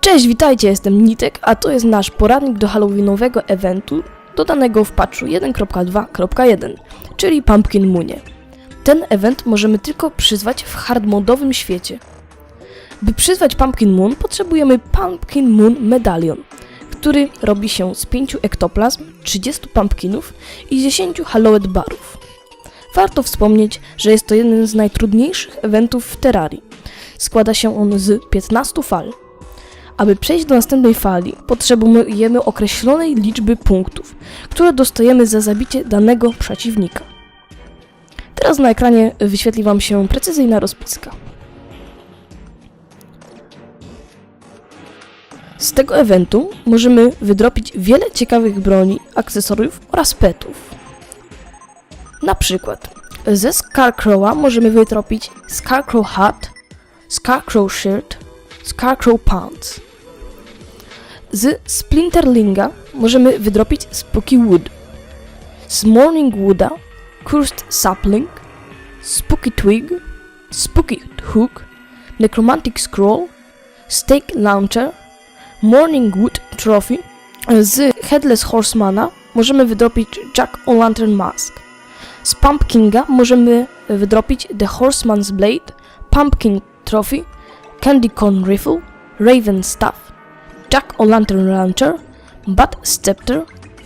Cześć, witajcie, jestem Nitek, a to jest nasz poradnik do halloweenowego eventu dodanego w patchu 1.2.1, czyli Pumpkin Moonie. Ten event możemy tylko przyzwać w hardmodowym świecie. By przyzwać Pumpkin Moon potrzebujemy Pumpkin Moon Medallion, który robi się z 5 ektoplazm, 30 pumpkinów i 10 hallowed barów. Warto wspomnieć, że jest to jeden z najtrudniejszych eventów w Terrarii. Składa się on z 15 fal. Aby przejść do następnej fali, potrzebujemy określonej liczby punktów, które dostajemy za zabicie danego przeciwnika. Teraz na ekranie wyświetli Wam się precyzyjna rozpiska. Z tego eventu możemy wydropić wiele ciekawych broni, akcesoriów oraz petów. Na przykład ze Scarecrowa możemy wytropić Scarecrow Hat, Scarecrow Shirt, Scarecrow Pants. Z Splinterlinga możemy wydropić Spooky Wood. Z Morning Wooda Cursed Sapling, Spooky Twig, Spooky Hook, Necromantic Scroll, Stake Launcher, Morning Wood Trophy. Z Headless Horsemana możemy wydropić Jack O'Lantern Mask. Z Pumpkinga możemy wydropić The Horseman's Blade, Pumpkin Trophy, Candy Corn Rifle, Raven Staff, Jack O'Lantern Launcher, Bat Scepter,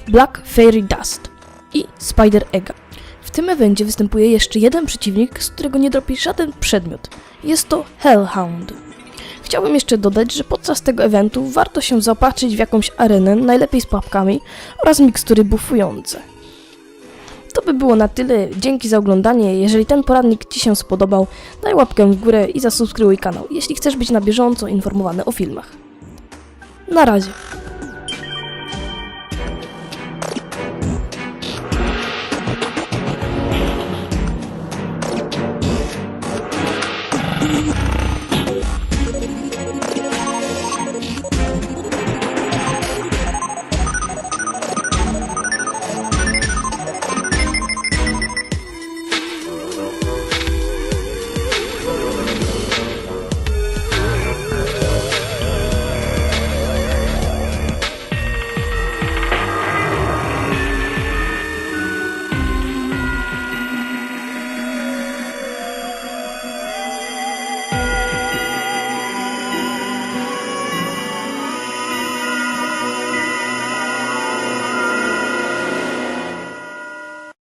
Black Fairy Dust i Spider Egga. W tym evencie występuje jeszcze jeden przeciwnik, z którego nie dropi żaden przedmiot. Jest to Hellhound. Chciałbym jeszcze dodać, że podczas tego eventu warto się zaopatrzyć w jakąś arenę, najlepiej z pułapkami oraz mikstury buffujące. To by było na tyle. Dzięki za oglądanie. Jeżeli ten poradnik Ci się spodobał, daj łapkę w górę i zasubskrybuj kanał, jeśli chcesz być na bieżąco informowany o filmach. Na razie.